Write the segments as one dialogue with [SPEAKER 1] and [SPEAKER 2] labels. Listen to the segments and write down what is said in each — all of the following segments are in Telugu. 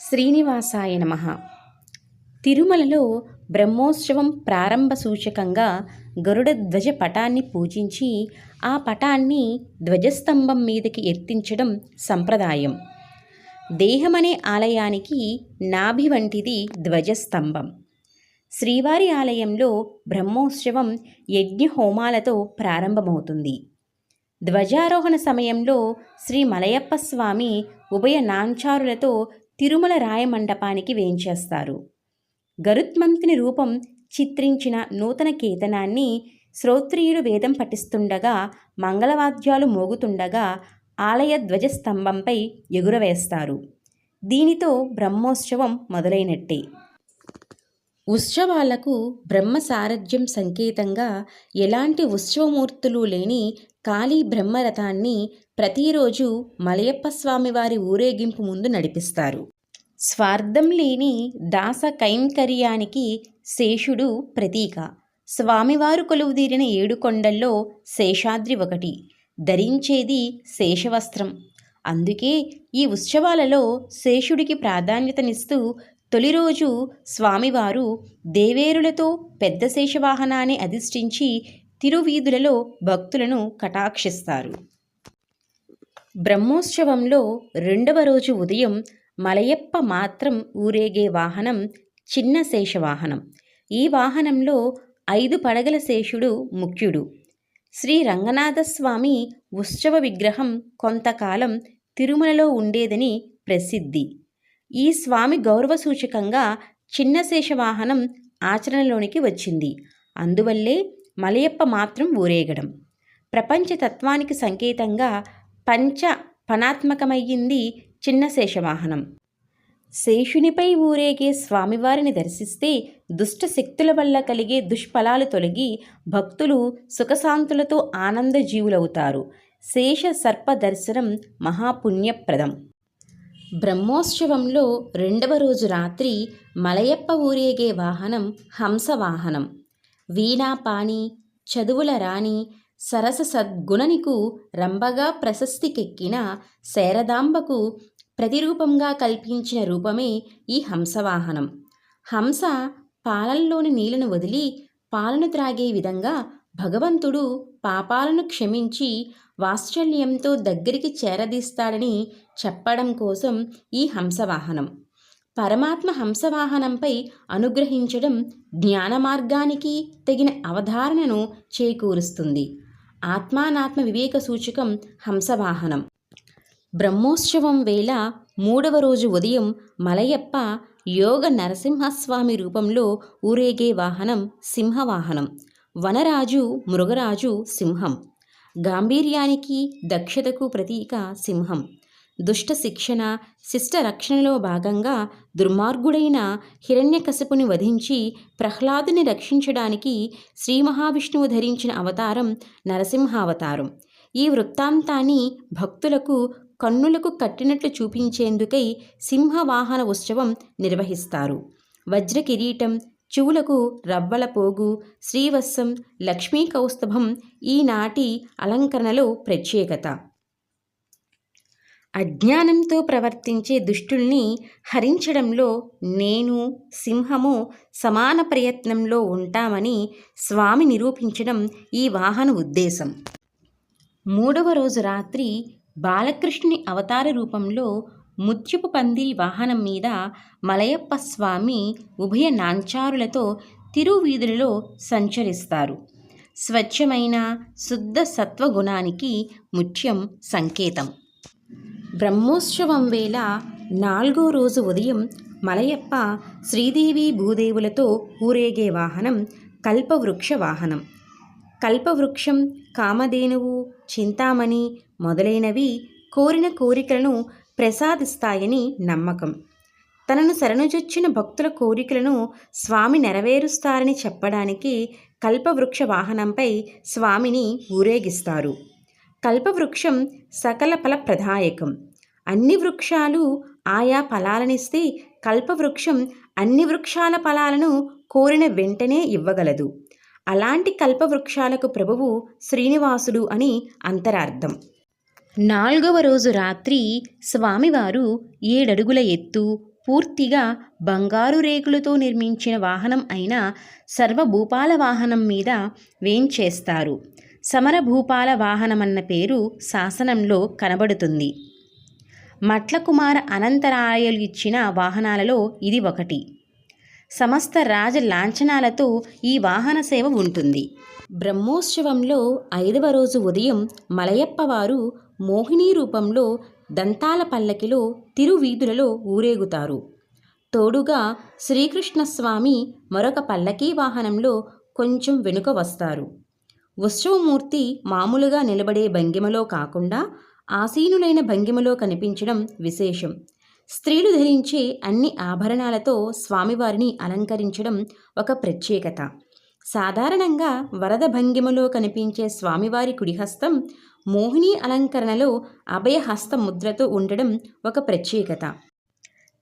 [SPEAKER 1] శ్రీనివాసాయ నమ. తిరుమలలో బ్రహ్మోత్సవం ప్రారంభ సూచకంగా గరుడ ధ్వజ పటాన్ని పూజించి ఆ పటాన్ని ధ్వజస్తంభం మీదకి ఎత్తించడం సంప్రదాయం. దేహమనే ఆలయానికి నాభి వంటిది ధ్వజస్తంభం. శ్రీవారి ఆలయంలో బ్రహ్మోత్సవం యజ్ఞ హోమాలతో ప్రారంభమవుతుంది. ధ్వజారోహణ సమయంలో శ్రీ మలయప్ప స్వామి ఉభయ నాంచారులతో తిరుమల రాయమండపానికి వేయించేస్తారు. గరుత్మంతుని రూపం చిత్రించిన నూతన కేతనాన్ని శ్రోత్రియుడు వేదం పఠిస్తుండగా మంగళవాద్యాలు మోగుతుండగా ఆలయ ధ్వజస్తంభంపై ఎగురవేస్తారు. దీనితో బ్రహ్మోత్సవం మొదలైనట్టే. ఉత్సవాలకు బ్రహ్మ సారథ్యం సంకేతంగా ఎలాంటి ఉత్సవమూర్తులు లేని కాళీ బ్రహ్మరథాన్ని ప్రతిరోజు మలయప్ప స్వామివారి ఊరేగింపు ముందు నడిపిస్తారు. స్వార్థం లేని దాస కైంకర్యానికి శేషుడు ప్రతీక. స్వామివారు కొలువుదీరిన ఏడు కొండల్లో శేషాద్రి ఒకటి. ధరించేది శేషవస్త్రం. అందుకే ఈ ఉత్సవాలలో శేషుడికి ప్రాధాన్యతనిస్తూ తొలి రోజు స్వామివారు దేవేరులతో పెద్ద శేషవాహనాన్ని అధిష్ఠించి తిరువీధులలో భక్తులను కటాక్షిస్తారు. బ్రహ్మోత్సవంలో రెండవ రోజు ఉదయం మలయప్ప మాత్రం ఊరేగే వాహనం చిన్న శేషవాహనం ఈ వాహనంలో ఐదు పడగల శేషుడు ముఖ్యుడు. శ్రీ రంగనాథస్వామి ఉత్సవ విగ్రహం కొంతకాలం తిరుమలలో ఉండేదని ప్రసిద్ధి. ఈ స్వామి గౌరవ సూచకంగా చిన్న శేషవాహనం ఆచరణలోనికి వచ్చింది. అందువల్లే మలయప్ప మాత్రం ఊరేగడం. ప్రపంచ తత్వానికి సంకేతంగా పంచ పనాత్మకమయ్యింది చిన్న శేషవాహనం. శేషునిపై ఊరేగే స్వామివారిని దర్శిస్తే దుష్ట శక్తుల వల్ల కలిగే దుష్ఫలాలు తొలగి భక్తులు సుఖశాంతులతో ఆనంద జీవులవుతారు శేష సర్ప దర్శనం మహాపుణ్యప్రదం. బ్రహ్మోత్సవంలో రెండవ రోజు రాత్రి మలయప్ప ఊరేగే వాహనం హంసవాహనం. వీణాపాణి చదువుల రాణి సరస సద్గుణనికు రంభగా ప్రశస్తికెక్కిన శారదాంబకు ప్రతిరూపంగా కల్పించిన రూపమే ఈ హంసవాహనం. హంస పాలల్లోని నీళ్ళను వదిలి పాలను త్రాగే విధంగా భగవంతుడు పాపాలను క్షమించి వాత్సల్యంతో దగ్గరికి చేరదీస్తాడని చెప్పడం కోసం ఈ హంసవాహనం. పరమాత్మ హంసవాహనంపై అనుగ్రహించడం జ్ఞాన మార్గానికి తగిన అవధారణను చేకూరుస్తుంది. ఆత్మానాత్మ వివేక సూచకం హంసవాహనం. బ్రహ్మోత్సవం వేళ మూడవ రోజు ఉదయం మలయప్ప యోగ నరసింహస్వామి రూపంలో ఊరేగే వాహనం సింహవాహనం. వనరాజు మృగరాజు సింహం. గాంభీర్యానికి దక్షతకు ప్రతీక సింహం. దుష్ట శిక్షణ శిష్ట రక్షణలో భాగంగా దుర్మార్గుడైన హిరణ్యకశపుని వధించి ప్రహ్లాదుని రక్షించడానికి శ్రీ మహావిష్ణువు ధరించిన అవతారం నరసింహావతారం. ఈ వృత్తాంతాన్ని భక్తులకు కన్నులకు కట్టినట్లు చూపించేందుకై సింహవాహన ఉత్సవం నిర్వహిస్తారు. వజ్ర కిరీటం చెవులకు రవ్వల పోగు శ్రీవత్సం లక్ష్మీ కౌస్తభం ఈనాటి అలంకరణలో ప్రత్యేకత. అజ్ఞానంతో ప్రవర్తించే దుష్టుల్ని హరించడంలో నేను సింహము సమాన ప్రయత్నంలో ఉంటామని స్వామి నిరూపించడం ఈ వాహన ఉద్దేశం. మూడవ రోజు రాత్రి బాలకృష్ణుని అవతార రూపంలో ముత్యపు పందిరి వాహనం మీద మలయప్ప స్వామి ఉభయ నాంచారులతో తిరువీధులలో సంచరిస్తారు. స్వచ్ఛమైన శుద్ధ సత్వగుణానికి ముత్యం సంకేతం. బ్రహ్మోత్సవం వేళ నాలుగో రోజు ఉదయం మలయప్ప శ్రీదేవి భూదేవులతో ఊరేగే వాహనం కల్పవృక్ష వాహనం. కల్పవృక్షం కామధేనువు చింతామణి మొదలైనవి కోరిన కోరికలను ప్రసాదిస్తాయని నమ్మకం. తనను శరణుజొచ్చిన భక్తుల కోరికలను స్వామి నెరవేరుస్తారని చెప్పడానికి కల్పవృక్ష వాహనంపై స్వామిని ఊరేగిస్తారు. కల్పవృక్షం సకల ఫల ప్రదాయకం అన్ని వృక్షాలు ఆయా ఫలాలనిస్తే కల్పవృక్షం అన్ని వృక్షాల ఫలాలను కోరిన వెంటనే ఇవ్వగలదు. అలాంటి కల్పవృక్షాలకు ప్రభువు శ్రీనివాసుడు అని అంతరార్థం. నాలుగవ రోజు రాత్రి స్వామివారు ఏడడుగుల ఎత్తు పూర్తిగా బంగారు రేకులతో నిర్మించిన వాహనం అయిన సర్వభూపాల వాహనం మీద వేంచేస్తారు. సమరభూపాల వాహనమన్న పేరు శాసనంలో కనబడుతుంది. మట్లకుమార అనంతరాయలు ఇచ్చిన వాహనాలలో ఇది ఒకటి. సమస్త రాజ లాంఛనాలతో ఈ వాహన సేవ ఉంటుంది. బ్రహ్మోత్సవంలో ఐదవ రోజు ఉదయం మలయప్ప వారు మోహిని రూపంలో దంతాల పల్లకిలో తిరువీధులలో ఊరేగుతారు. తోడుగా శ్రీకృష్ణస్వామి మరొక పల్లకీ వాహనంలో కొంచెం వెనుక వస్తారు. ఉత్సవమూర్తి మామూలుగా నిలబడే భంగిమలో కాకుండా ఆసీనులైన భంగిమలో కనిపించడం విశేషం. స్త్రీలు ధరించే అన్ని ఆభరణాలతో స్వామివారిని అలంకరించడం ఒక ప్రత్యేకత. సాధారణంగా వరద భంగిమలో కనిపించే స్వామివారి కుడిహస్తం మోహిని అలంకరణలో అభయహస్త ముద్రతో ఉండడం ఒక ప్రత్యేకత.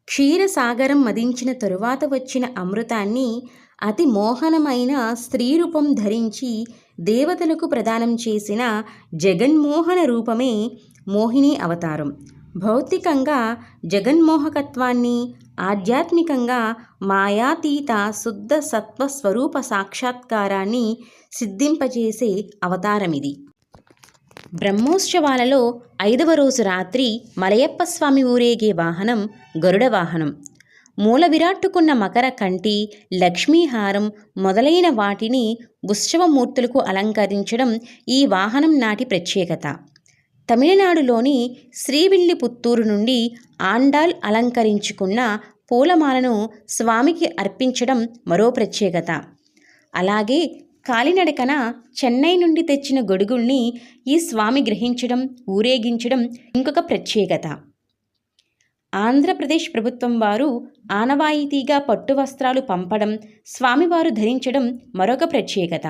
[SPEAKER 1] క్షీరసాగరం మదించిన తరువాత వచ్చిన అమృతాన్ని అతి మోహనమైన స్త్రీ రూపం ధరించి దేవతలకు ప్రదానం చేసిన జగన్మోహన రూపమే మోహిని అవతారం. భౌతికంగా జగన్మోహకత్వాన్ని ఆధ్యాత్మికంగా మాయాతీత శుద్ధ సత్వస్వరూప సాక్షాత్కారాన్ని సిద్ధింపజేసే అవతారమిది. బ్రహ్మోత్సవాలలో ఐదవ రోజు రాత్రి మలయప్ప స్వామి ఊరేగే వాహనం గరుడ వాహనం. మూల విరాట్టుకున్న మకర కంటి లక్ష్మీహారం మొదలైన వాటిని ఉత్సవమూర్తులకు అలంకరించడం ఈ వాహనం నాటి ప్రత్యేకత. తమిళనాడులోని శ్రీవిల్లిపుత్తూరు నుండి ఆండాల్ అలంకరించుకున్న పూలమాలను స్వామికి అర్పించడం మరో ప్రత్యేకత. అలాగే కాలినడకన చెన్నై నుండి తెచ్చిన గొడుగుల్ని ఈ స్వామి గ్రహించడం ఊరేగించడం ఇంకొక ప్రత్యేకత. ఆంధ్రప్రదేశ్ ప్రభుత్వం వారు ఆనవాయితీగా పట్టు వస్త్రాలు పంపడం స్వామివారు ధరించడం మరొక ప్రత్యేకత.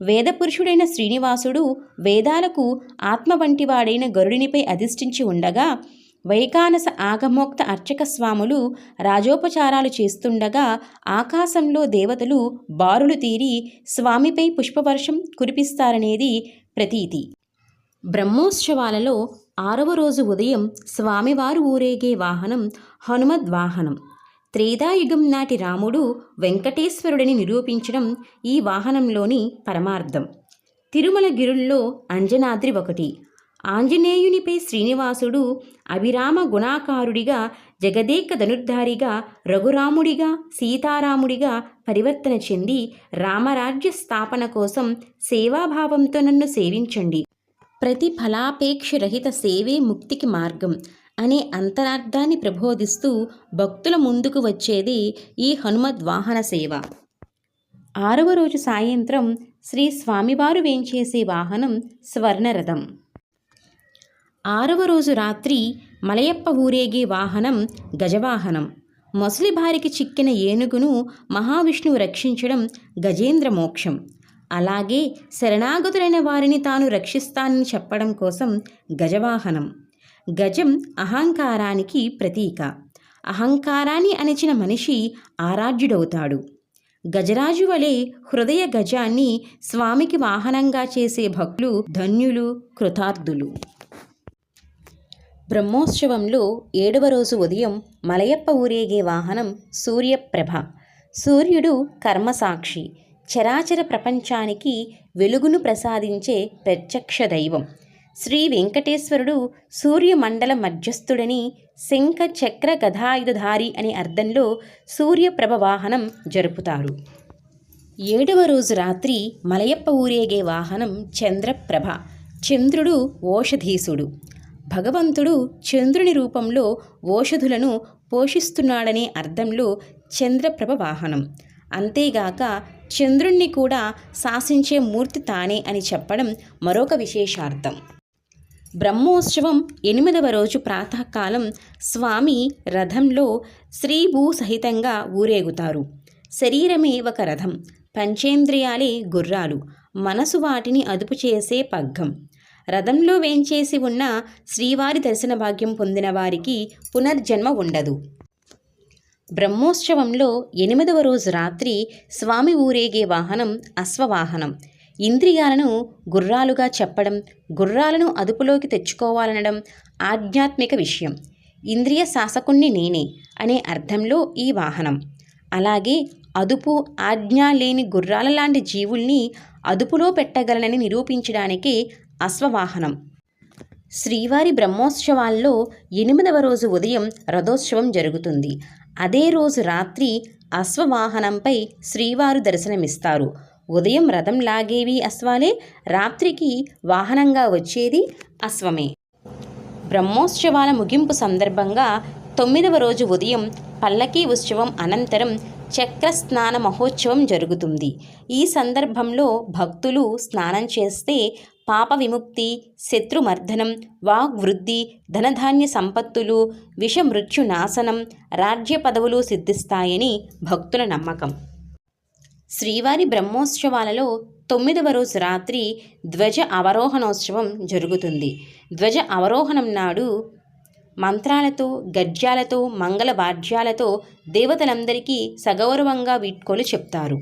[SPEAKER 1] వేదపురుషుడైన శ్రీనివాసుడు వేదాలకు ఆత్మ వంటివాడైన గరుడినిపై అధిష్ఠించి ఉండగా వైకానస ఆగమోక్త అర్చక స్వాములు రాజోపచారాలు చేస్తుండగా ఆకాశంలో దేవతలు బారులు తీరి స్వామిపై పుష్పవర్షం కురిపిస్తారనేది ప్రతీతి. బ్రహ్మోత్సవాలలో ఆరవ రోజు ఉదయం స్వామివారు ఊరేగే వాహనం హనుమద్వాహనం. త్రేతాయుగం నాటి రాముడు వెంకటేశ్వరుడిని నిరూపించడం ఈ వాహనంలోని పరమార్థం. తిరుమల గిరుల్లో అంజనాద్రి ఒకటి. ఆంజనేయునిపై శ్రీనివాసుడు అభిరామ గుణాకారుడిగా జగదేక ధనుర్ధారిగా రఘురాముడిగా సీతారాముడిగా పరివర్తన చెంది రామరాజ్య స్థాపన కోసం సేవాభావంతో నన్ను సేవించండి. ప్రతి ఫలాపేక్ష రహిత సేవే ముక్తికి మార్గం. అనే అంతరార్థాన్ని ప్రబోధిస్తూ భక్తుల ముందుకు వచ్చేది ఈ హనుమద్వాహన సేవ. ఆరవ రోజు సాయంత్రం శ్రీ స్వామివారు వేంచేసే వాహనం స్వర్ణరథం. ఆరవ రోజు రాత్రి మలయప్ప ఊరేగే వాహనం గజవాహనం. మొసలి బారికి చిక్కిన ఏనుగును మహావిష్ణువు రక్షించడం గజేంద్ర మోక్షం. అలాగే శరణాగతులైన వారిని తాను రక్షిస్తానని చెప్పడం కోసం గజవాహనం. గజం అహంకారానికి ప్రతీక. అహంకారాన్ని అణచిన మనిషి ఆరాధ్యుడవుతాడు. గజరాజు వలె హృదయ గజాన్ని స్వామికి వాహనంగా చేసే భక్తులు ధన్యులు కృతార్థులు. బ్రహ్మోత్సవంలో ఏడవ రోజు ఉదయం మలయప్ప ఊరేగే వాహనం సూర్యప్రభ. సూర్యుడు కర్మసాక్షి. చరాచర ప్రపంచానికి వెలుగును ప్రసాదించే ప్రత్యక్ష దైవం. శ్రీ వెంకటేశ్వరుడు సూర్యమండల మధ్యస్థుడని శంఖ చక్ర గదాయుధధారి అనే అర్థంలో సూర్యప్రభ వాహనం జరుపుతారు. ఏడవ రోజు రాత్రి మలయప్ప ఊరేగే వాహనం చంద్రప్రభ చంద్రుడు ఓషధీసుడు భగవంతుడు చంద్రుని రూపంలో ఓషధులను పోషిస్తున్నాడనే అర్థంలో చంద్రప్రభ వాహనం. అంతేగాక చంద్రుణ్ణి కూడా శాసించే మూర్తి తానే అని చెప్పడం మరొక విశేషార్థం. బ్రహ్మోత్సవం ఎనిమిదవ రోజు ప్రాతకాలం స్వామి రథంలో శ్రీభూ సహితంగా ఊరేగుతారు. శరీరమే ఒక రథం. పంచేంద్రియాలే గుర్రాలు. మనసు వాటిని అదుపు చేసే పగ్గం. రథంలో వేంచేసి ఉన్న శ్రీవారి దర్శన భాగ్యం పొందిన వారికి పునర్జన్మ ఉండదు. బ్రహ్మోత్సవంలో ఎనిమిదవ రోజు రాత్రి స్వామి ఊరేగే వాహనం అశ్వవాహనం. ఇంద్రియాలను గుర్రాలుగా చెప్పడం గుర్రాలను అదుపులోకి తెచ్చుకోవాలనడం ఆధ్యాత్మిక విషయం. ఇంద్రియ శాసకుణ్ణి నేనే అనే అర్థంలో ఈ వాహనం. అలాగే అదుపు ఆజ్ఞ లేని గుర్రాల లాంటి జీవుల్ని అదుపులో పెట్టగలనని నిరూపించడానికి అశ్వవాహనం. శ్రీవారి బ్రహ్మోత్సవాల్లో ఎనిమిదవ రోజు ఉదయం రథోత్సవం జరుగుతుంది. అదే రోజు రాత్రి అశ్వవాహనంపై శ్రీవారు దర్శనమిస్తారు. ఉదయం రథం లాగేవి అశ్వాలే రాత్రికి వాహనంగా వచ్చేది అశ్వమే. బ్రహ్మోత్సవాల ముగింపు సందర్భంగా తొమ్మిదవ రోజు ఉదయం పల్లకీ ఉత్సవం అనంతరం చక్రస్నాన మహోత్సవం జరుగుతుంది. ఈ సందర్భంలో భక్తులు స్నానం చేస్తే పాప విముక్తి శత్రుమర్ధనం వాగ్వృద్ధి ధనధాన్య సంపత్తులు విషమృత్యు నాశనం రాజ్య పదవులు సిద్ధిస్తాయని భక్తుల నమ్మకం. శ్రీవారి బ్రహ్మోత్సవాలలో తొమ్మిదవ రోజు రాత్రి ధ్వజ అవరోహణోత్సవం జరుగుతుంది. ధ్వజ అవరోహణం నాడు మంత్రాలతో గద్యాలతో మంగళ వాద్యాలతో దేవతలందరికీ సగౌరవంగా వీడ్కోలు చెప్తారు.